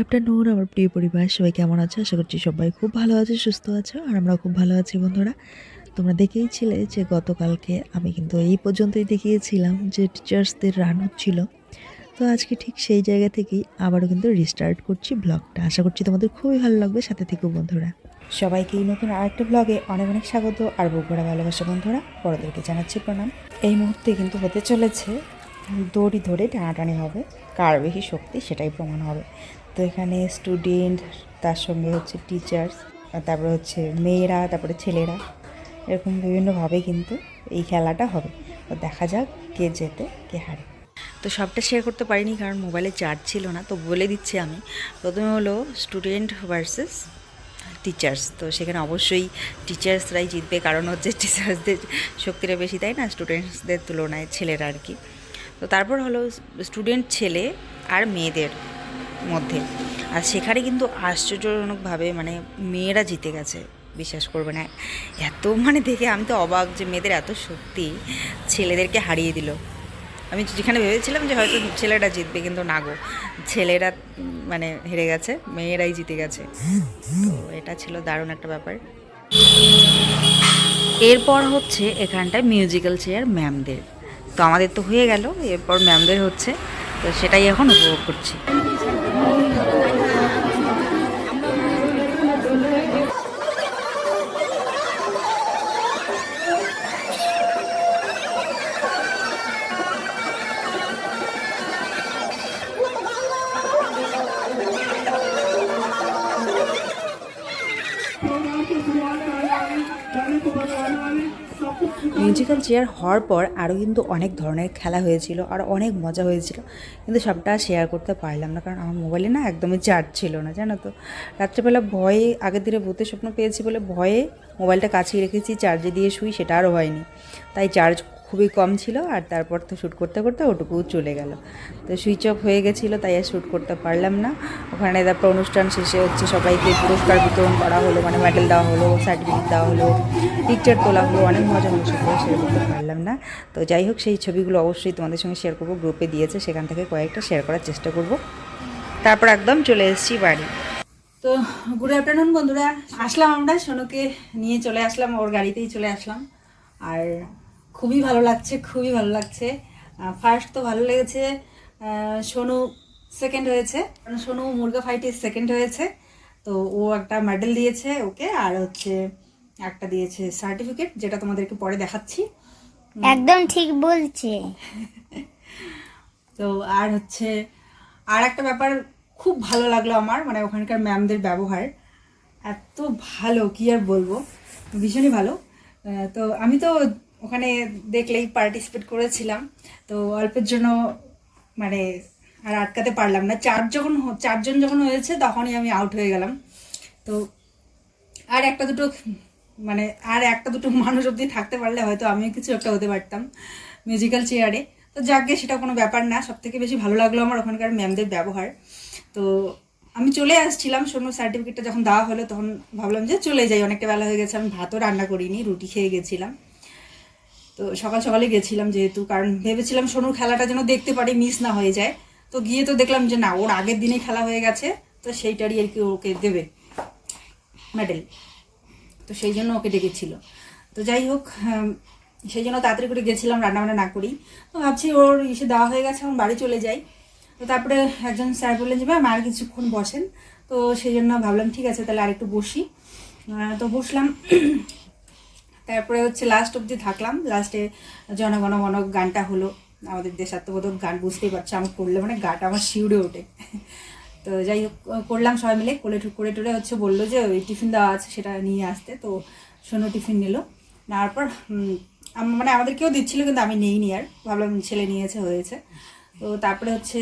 Afternoon আমার প্রিয় পরিবার। সবাই কেমন আছো? আশা করছি সবাই খুব ভালো আছে, সুস্থ আছো, আর আমরা খুব ভালো আছি বন্ধুরা। তোমরা দেখেইছিলে যে গতকালকে আমি কিন্তু এই পর্যন্তই দেখিয়েছিলাম যে টিচার্সদের রান হচ্ছিল তো আজকে ঠিক সেই জায়গা থেকেই আবারও কিন্তু রিস্টার্ট করছি ব্লগটা আশা করছি তোমাদের খুবই ভালো লাগবে। সাথে থেকেও বন্ধুরা। সবাইকে এই নতুন আরেকটা ব্লগে অনেক অনেক স্বাগত আর বুকভরা ভালোবাসা বন্ধুরা। বড়দেরকে জানাচ্ছি প্রণাম। এই মুহূর্তে কিন্তু হতে চলেছে দড়ি ধরে টানাটানি হবে। কার বেশি শক্তি সেটাই প্রমাণ হবে। তো এখানে স্টুডেন্ট তার সঙ্গে হচ্ছে টিচার্স তারপরে হচ্ছে মেয়েরা, তারপরে ছেলেরা, এরকম বিভিন্নভাবে কিন্তু এই খেলাটা হবে। তো দেখা যাক কে জেতে, কে হারে। তো সবটা শেয়ার করতে পারিনি কারণ মোবাইলে চার্জ ছিল না, তো বলে দিচ্ছি আমি। প্রথমে হলো স্টুডেন্ট ভার্সেস টিচার্স তো সেখানে অবশ্যই টিচার্সরাই জিতবে, কারণ হচ্ছে টিচার্সদের শক্তিটা বেশি, তাই না? স্টুডেন্টসদের তুলনায় ছেলেরা আর কি। তো তারপর হলো স্টুডেন্ট ছেলে আর মেয়েদের মধ্যে। আর সেখানে কিন্তু আশ্চর্যজনকভাবে মানে মেয়েরা জিতে গেছে, বিশ্বাস করবে না। এত মানে দেখে আমি তো অবাক যে মেয়েদের এত শক্তি ছেলেদেরকে হারিয়ে দিল। আমি যেখানে ভেবেছিলাম যে হয়তো ছেলেটা জিতবে, কিন্তু না গো। ছেলেরা মানে হেরে গেছে, মেয়েরাই জিতে গেছে। তো এটা ছিল দারুণ একটা ব্যাপার। এরপর হচ্ছে এখানটায় মিউজিক্যাল চেয়ার ম্যামদের তো আমাদের তো হয়ে গেল, এরপর ম্যামদের হচ্ছে। তো সেটাই এখন উপভোগ করছি। মিউজিক্যাল চেয়ার হওয়ার পর আরও কিন্তু অনেক ধরনের খেলা হয়েছিল আর অনেক মজা হয়েছিল। কিন্তু সবটা শেয়ার করতে পারলাম না, কারণ আমার মোবাইলে না একদমই চার্জ ছিল না, জানো তো। রাত্রেবেলা ভয়ে, আগের দিনে ভূতের স্বপ্ন পেয়েছি বলে ভয়ে মোবাইলটা কাছেই রেখেছি চার্জে দিয়ে শুই, সেটা আরও হয়নি। তাই চার্জ খুবই কম ছিল আর তারপর তো শ্যুট করতে করতে ওটুকু চলে গেল। তো সুইচ অফ হয়ে গেছিল, তাই আর শ্যুট করতে পারলাম না। ওখানে তারপর অনুষ্ঠান শেষে হচ্ছে সবাইকে পুরস্কার বিতরণ করা হলো মানে মেডেল দেওয়া হলো সার্টিফিকেট দেওয়া হলো পিকচার তোলা হলো, অনেক মজা হলো করে শেয়ার করতে পারলাম না। তো যাই হোক, সেই ছবিগুলো অবশ্যই তোমাদের সঙ্গে শেয়ার করব গ্রুপে দিয়েছে, সেখান থেকে কয়েকটা শেয়ার করার চেষ্টা করব। তারপর একদম চলে এসেছি বাড়ি। তো গুড আফটারনুন বন্ধুরা, আসলাম আমরা, সোনুকে নিয়ে চলে আসলাম, ওর গাড়িতেই চলে আসলাম। আর খুবই ভালো লাগছে খুবই ভালো লাগছে। ফার্স্ট তো ভালো লেগেছে। সোনু সেকেন্ড হয়েছে। সোনু মুরগা ফাইটে সেকেন্ড হয়েছে। তো ও একটা মেডেল দিয়েছে ওকে আর হচ্ছে একটা দিয়েছে সার্টিফিকেট যেটা তোমাদেরকে পরে দেখাচ্ছি। একদম ঠিক বলছে। তো আর হচ্ছে আর একটা ব্যাপার খুব ভালো লাগল আমার মানে ওখানকার ম্যামদের ব্যবহার। এত ভালো কি আর বলব? ভীষণই ভালো। তো আমি তো ওখানে দেখলেই পার্টিসিপেট করেছিলাম। তো অল্পের জন্য মানে আর আটকাতে পারলাম না। চার যখন চারজন যখন হয়েছে তখনই আমি আউট হয়ে গেলাম। তো আর একটা দুটো মানে আর একটা দুটো মানুষ অবধি থাকতে পারলে হয়তো আমিও কিছু একটা হতে পারতাম মিউজিক্যাল চেয়ারে তো যাকে সেটা কোনো ব্যাপার না। সব থেকে বেশি ভালো লাগল আমার ওখানকার ম্যামদের ব্যবহার। তো আমি চলে আসছিলাম সোনু সার্টিফিকেটটা যখন দেওয়া হলো তখন ভাবলাম যে চলে যাই। অনেকটা বেলা হয়ে গেছে, আমি ভাতও রান্না করিনি, রুটি খেয়ে গেছিলাম। তো সকাল সকালে গেছিলাম যেহেতু, কারণ ভেবেছিলাম সোনুর খেলাটা যেন দেখতে পারি, মিস না হয়ে যায়। তো গিয়ে তো দেখলাম যে না, ওর আগের দিনে খেলা হয়ে গেছে, তো সেইটারই আর কি ওকে দেবে মেডেল তো সেই জন্য ওকে ডেকেছিল। তো যাই হোক সেই জন্য তাড়াতাড়ি করে গেছিলাম, রান্নাবান্না না করি। তো ভাবছি ওর ইসে দেওয়া হয়ে গেছে, এখন বাড়ি চলে যাই। তো তারপরে একজন স্যার বললেন যে, ম্যাম, আর কিছুক্ষণ বসেন। তো সেই জন্য ভাবলাম, ঠিক আছে, তাহলে আরেকটু বসি। তো বসলাম। তারপরে হচ্ছে লাস্ট অবধি থাকলাম। লাস্টে জনগণ মন গানটা হলো। আমাদের দেশাত্মবোধক গান বুঝতেই পারছ আমি করলে মানে গাটা আমার শিউরে ওঠে। তো যাই হোক করলাম সবাই মিলে, কোলে করে টুরে হচ্ছে বলল যে ওই টিফিন দেওয়া আছে, সেটা নিয়ে আসতে। তো সোনো টিফিন নিল। নেওয়ার পর মানে আমাদেরকেও দিচ্ছিল কিন্তু আমি নেইনি আর, ভাবলাম ছেলে নিয়েছে, হয়েছে। তো তারপরে হচ্ছে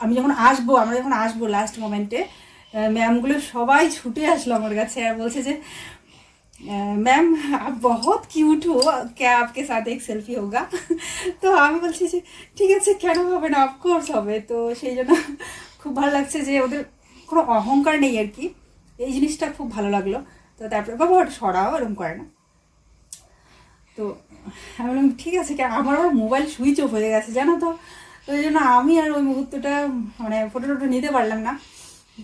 আমি যখন আসব, আমরা যখন আসব লাস্ট মোমেন্টে ম্যামগুলো সবাই ছুটে আসলো আমার কাছে আর বলছে যে ম্যাম আপ বহুত কিউট হো কে আপকে সাথে এক সেলফি হোগা তো আমি বলছি যে ঠিক আছে কেন হবে না অফকোর্স হবে তো সেই জন্য খুব ভালো লাগছে যে ওদের কোনো অহংকার নেই আর কি। এই জিনিসটা খুব ভালো লাগল। তো তারপরে বাবা, ওটা সরাও, এরকম করে না। তো আমি বললাম, ঠিক আছে কেন আমার আবার মোবাইল সুইচ অফ হয়ে গেছে, জানো তো? ওই জন্য আমি আর ওই মুহূর্তটা মানে ফটো টটো নিতে পারলাম না।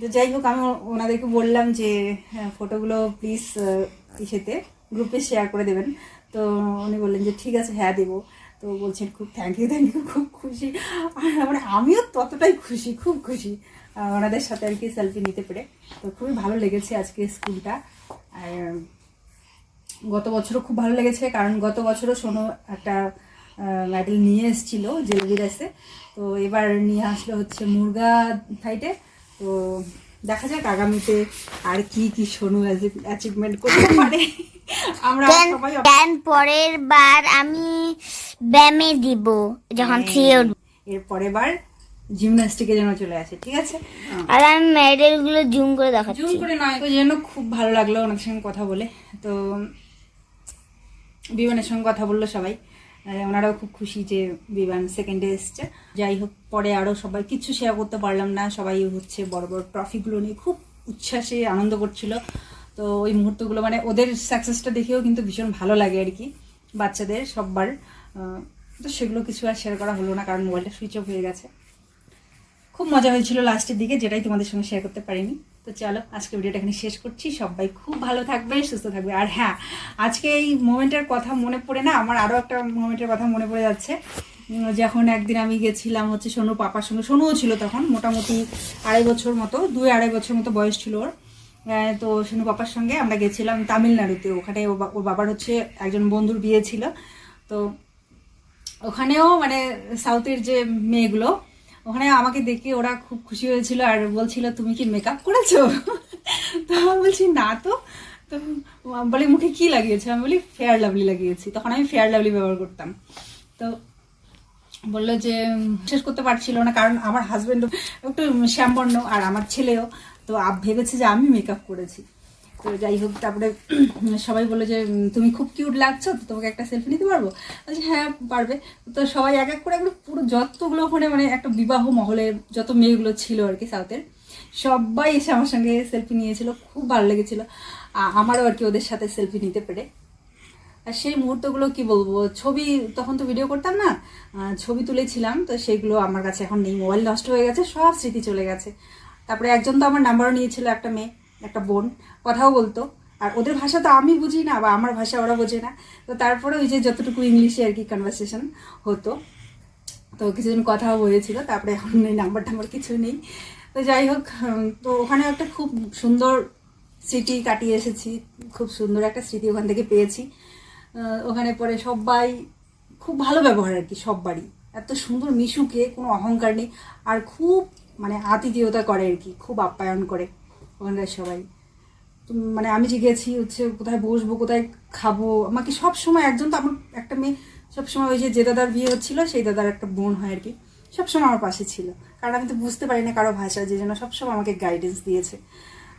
তো যাই হোক, আমি ওনাদেরকে বললাম যে হ্যাঁ, ফটোগুলো প্লিজ ইসেতে গ্রুপে শেয়ার করে দেবেন। তো উনি বললেন যে, ঠিক আছে হ্যাঁ দেবো। তো বলছেন, খুব থ্যাংক ইউ থ্যাংক ইউ খুব খুশি। আর মানে আমিও ততটাই খুশি, খুব খুশি। ওনাদের সাথে আর কি সেলফি নিতে পেরে। তো খুবই ভালো লেগেছে আজকে স্কুলটা। আর গত বছরও খুব ভালো লেগেছে, কারণ গত বছরও সোনো একটা মেডেল নিয়ে এসেছিল জেলবি রেসে তো এবার নিয়ে আসলো হচ্ছে মুরগা ফাইটে তো দেখা যাক আগামীতে আর কি কি সোনু অ্যাচিভমেন্ট করতে পারে। আমরা সবাই দেন পরের বার আমি ব্যামে দিব যখন থ্রি উঠবো এর পরের বার জিমন্যাস্টিকে যেন চলে আসে ঠিক আছে? আর আমি মেডেলগুলো জুম করে জুম করে নয় ওই জন্য খুব ভালো লাগল ওনাদের সঙ্গে কথা বলে। তো বিমানের সঙ্গে কথা বলল সবাই। ওনারাও খুব খুশি যে বিমান সেকেন্ডে এসছে। যাই হোক পরে আরও সবাই কিচ্ছু শেয়ার করতে পারলাম না। সবাই হচ্ছে বড় বড় ট্রফিগুলো নিয়ে খুব উচ্ছ্বাসে আনন্দ করছিল। তো ওই মুহূর্তগুলো মানে ওদের সাকসেসটা দেখেও কিন্তু ভীষণ ভালো লাগে আর কি। বাচ্চাদের সববার তো সেগুলো কিছু আর শেয়ার করা হলো না, কারণ মোবাইলটা সুইচ অফ হয়ে গেছে। খুব মজা হয়েছিল লাস্টের দিকে, যেটাই তোমাদের সঙ্গে শেয়ার করতে পারিনি। তো চলো আজকে ভিডিওটা এখানে শেষ করছি। সবাই খুব ভালো থাকবে, সুস্থ থাকবে। আর হ্যাঁ আজকে এই মোমেন্টের কথা মনে পড়ে না, আমার আরও একটা মোমেন্টের কথা মনে পড়ে যাচ্ছে। যখন একদিন আমি গেছিলাম হচ্ছে সোনু পাপার সঙ্গে, সোনুও ছিল তখন, মোটামুটি আড়াই বছর মতো, দুই আড়াই বছর মতো বয়স ছিল ওর। তো সোনু পাপার সঙ্গে আমরা গেছিলাম তামিলনাড়ুতে। ওখানে ও বাবার হচ্ছে একজন বন্ধুর বিয়ে ছিল। তো ওখানেও মানে সাউথের যে মেয়েগুলো ওখানে আমাকে দেখে ওরা খুব খুশি হয়েছিল আর বলছিল, তুমি কি মেকআপ করেছ? তো বলছি, না তো। তো বলে, মুখে কি লাগিয়েছো? আমি বলি ফেয়ার লাভলি লাগিয়েছি। তখন আমি ফেয়ার লাভলি ব্যবহার করতাম। তো বলল যে, শেষ করতে পারছিল না, কারণ আমার হাজবেন্ড একটু শ্যামবর্ণ আর আমার ছেলেও। তো ভেবেছে যে আমি মেকআপ করেছি। তো যাই হোক, তারপরে সবাই বলল যে তুমি খুব কিউট লাগছো, তো তোমাকে একটা সেলফি নিতে পারব? বলছি হ্যাঁ পারবে। তো সবাই এক এক করে একদম পুরো যতগুলো ওখানে মানে একটা বিবাহ মহলে যত মেয়েগুলো ছিল আর কি সাউথের সবাই এসে আমার সঙ্গে সেলফি নিয়েছিল, খুব ভালো লেগেছিল। আমারও আর কি ওদের সাথে সেলফি নিতে পেরে। আর সেই মুহূর্তগুলো কি বলব, ছবি তখন তো ভিডিও করতাম না ছবি তুলেছিলাম, তো সেইগুলো আমার কাছে এখন নেই মোবাইল নষ্ট হয়ে গেছে, সব স্মৃতি চলে গেছে। তারপরে একজন তো আমার নাম্বারও নিয়েছিল একটা মেয়ে একটা বোন, কথাও বলতো। আর ওদের ভাষা তো আমি বুঝি না, বা আমার ভাষা ওরা বোঝে না। তো তারপরে ওই যে যতটুকু ইংলিশে আর কি কনভারসেশন হতো, তো কিছুদিন কথাও হয়েছিল তারপরে এখন এই নাম্বার টাম্বার কিছু নেই। তো যাই হোক তো ওখানে একটা খুব সুন্দর স্মৃতি কাটিয়ে এসেছি, খুব সুন্দর একটা স্মৃতি ওখান থেকে পেয়েছি। ওখানে পরে সবাই, খুব ভালো ব্যবহার আর কি সববারই এত সুন্দর মিশুকে, কোনো অহংকার নেই। আর খুব মানে আতিথেয়তা করে আর কি, খুব আপ্যায়ন করে। ওখানকার সবাই। মানে আমি যে গেছি হচ্ছে, কোথায় বসবো, কোথায় খাব, আমাকে সব সময় একজন তো আমার, একটা মেয়ে সবসময় ওই যে দাদার বিয়ে হচ্ছিল, সেই দাদার একটা বোন হয় আর কি সবসময় আমার পাশে ছিল। কারণ আমি তো বুঝতে পারি না কারও ভাষা, যে জন্য সবসময় আমাকে গাইডেন্স দিয়েছে।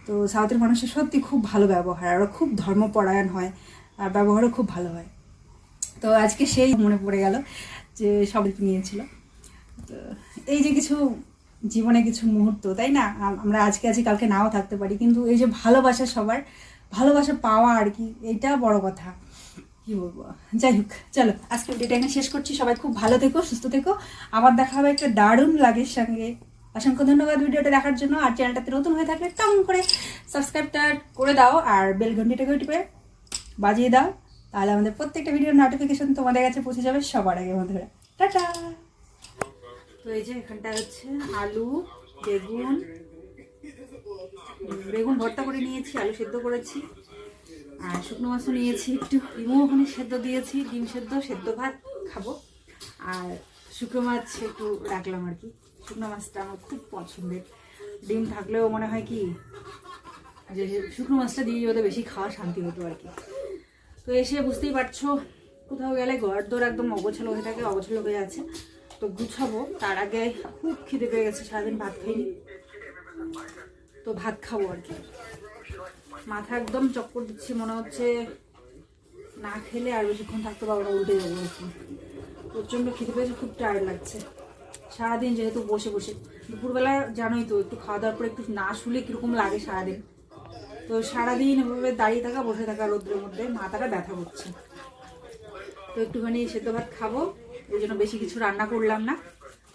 তো সাউথের মানুষের সত্যি খুব ভালো ব্যবহার, আর খুব ধর্মপরায়ণ হয়, আর ব্যবহারও খুব ভালো হয়। তো আজকে সেই মনে পড়ে গেল যে সব নিয়েছিল। তো এই যে কিছু জীবনে কিছু মুহূর্ত, তাই না? আমরা আজকে আছি, কালকে নাও থাকতে পারি। কিন্তু এই যে ভালোবাসা সবার, ভালোবাসা পাওয়া আর কি, এইটা বড় কথা। কি বলব? যাই হোক, চলো আজকে ভিডিওটা এখানে শেষ করছি। সবাই খুব ভালো থেকো, সুস্থ থেকো। আবার দেখা হবে একটা দারুণ লাগের সঙ্গে। অসংখ্য ধন্যবাদ ভিডিওটা দেখার জন্য। আর চ্যানেলটাতে নতুন হয়ে থাকলে টং করে সাবস্ক্রাইবটা করে দাও। আর বেল ঘন্টিটাকে টিপে বাজিয়ে দাও। তাহলে আমাদের প্রত্যেকটা ভিডিওর নোটিফিকেশন তোমাদের কাছে পৌঁছে যাবে সবার আগে বন্ধুরা। টাটা! তো এই যে এখানটা হচ্ছে আলু, বেগুন বেগুন ভর্তা করে নিয়েছি, আলু সেদ্ধ করেছি, আর শুকনো মাছও নিয়েছি, একটু ডিমও ওখানে সেদ্ধ দিয়েছি, ডিম সেদ্ধ সেদ্ধ ভাত খাব। আর শুকনো মাছ একটু রাখলাম আর কি। শুকনো মাছটা আমার খুব পছন্দের। ডিম থাকলেও মনে হয় কি, যে শুকনো মাছটা দিয়ে যদি বেশি খাওয়া শান্তি হতো আর কি। তো এসে বুঝতেই পারছ, কোথাও গেলে ঘর দোর একদম অগোছালো হয়ে থাকে, অগোছালো হয়ে আছে। তো গুছাবো। তার আগে খুব খিদে পেয়ে গেছে, সারাদিন ভাত খাইনি। তো ভাত খাব আর কি। মাথা একদম চক্কর দিচ্ছে, মনে হচ্ছে না খেলে আর বেশিক্ষণ থাকতে পারব না, উল্টে যাব কি। প্রচণ্ড খিদে পেয়েছে, খুব টায়ার্ড লাগছে। সারাদিন যেহেতু বসে বসে, দুপুরবেলা জানোই তো, একটু খাওয়া দাওয়ার পর একটু না শুলে কীরকম লাগে সারাদিন। তো সারাদিন এভাবে দাঁড়িয়ে থাকা, বসে থাকা রোদ্রের মধ্যে মাথাটা ব্যথা করছে। তো একটুখানি সেদ্ধ ভাত খাব এই জন্য বেশি কিছু রান্না করলাম না।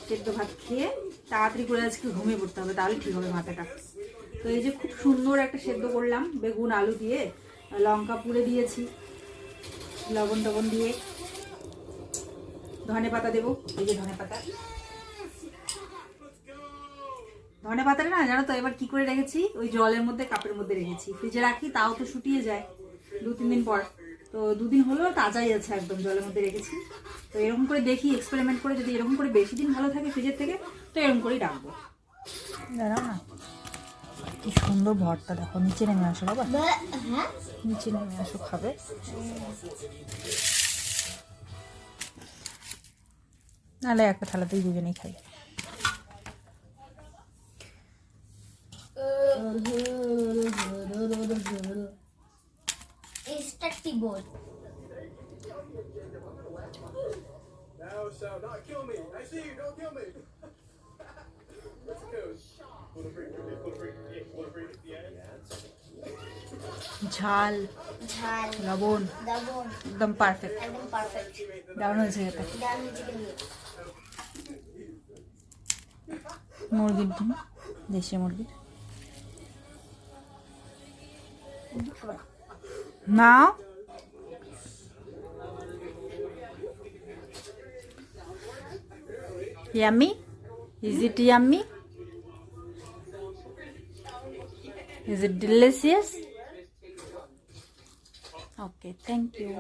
সেদ্ধ ভাত খেয়ে তাড়াতাড়ি করে আজকে ঘুমিয়ে পড়তে হবে, তাহলে ঠিক হবে মাথাটা তো এই যে খুব সুন্দর একটা সেদ্ধ করলাম, বেগুন, আলু দিয়ে, লঙ্কা পুড়ে দিয়েছি, লবণ টবণ দিয়ে। ধনে পাতা দেবো, এই যে ধনে পাতা। ধনে পাতাটা না, জানো তো, এবার কি করে রেখেছি? ওই জলের মধ্যে, কাপের মধ্যে রেখেছি। ফ্রিজে রাখি, তাও তো শুটিয়ে যায়। দু তিন দিন পর। তো দুদিন হলো তাজাই আছে একদম জলের মধ্যে রেখেছি। তো এরকম করে দেখি এক্সপেরিমেন্ট করে যদি এরকম করে বেশি দিন ভালো থাকে ফ্রিজের থেকে তো এরকম করেই রাখব দাঁড়াও না। কি সুন্দর ভরটা দেখো নিচে নেমে আসো বাবা। হ্যাঁ নিচে নেমে আসো খাবে। নাহলে একটা থালাতেই দুজনেই খাই। Board Thou shalt not kill me. I see you. Don't kill me. Let's go. Pull the freak. Pull the freak. Yeah, pull the freak. ঝাল ঝাল লবণ লবণ একদম পারফেক্ট একদম পারফেক্ট দারুণ হয়েছে এটা ডাল চিকেন মুরগির ডিম দেশি মুরগির না Yummy? Is it yummy? Is it delicious? Okay, thank you.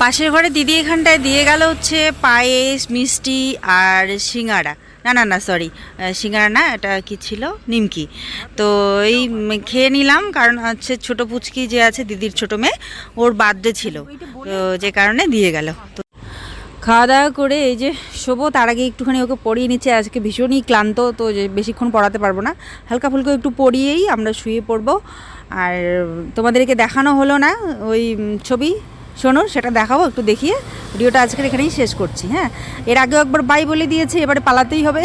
পাশের ঘরে দিদি এখানটায় দিয়ে গেল হচ্ছে পায়েস মিষ্টি আর সিঙ্গারা না না না সরি সিঙ্গারা না, এটা কি ছিল? নিমকি। তো এই খেয়ে নিলাম, কারণ হচ্ছে ছোট পুচকি যে আছে, দিদির ছোট মেয়ে, ওর বার্থডে ছিল। তো যে কারণে দিয়ে গেল। তো খাওয়া দাওয়া করে এই যে শোবো, তার আগে একটুখানি ওকে পড়িয়ে নিচ্ছে। আজকে ভীষণই ক্লান্ত, তো যে বেশিক্ষণ পড়াতে পারব না। হালকা ফুলকা একটু পড়িয়েই আমরা শুয়ে পড়ব। আর তোমাদেরকে দেখানো হলো না, ওই ছবি। শোনো, সেটা দেখাবো, একটু দেখিয়ে। ভিডিওটা আজকের এখানেই শেষ করছি হ্যাঁ? এর আগেও একবার বাই বলে দিয়েছে, এবারে পালাতেই হবে।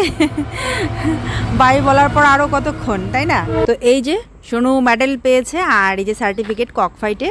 বাই বলার পর আরও কতক্ষণ, তাই না? তো এই যে, সোনু মেডেল পেয়েছে, আর এই যে সার্টিফিকেট কক ফাইটে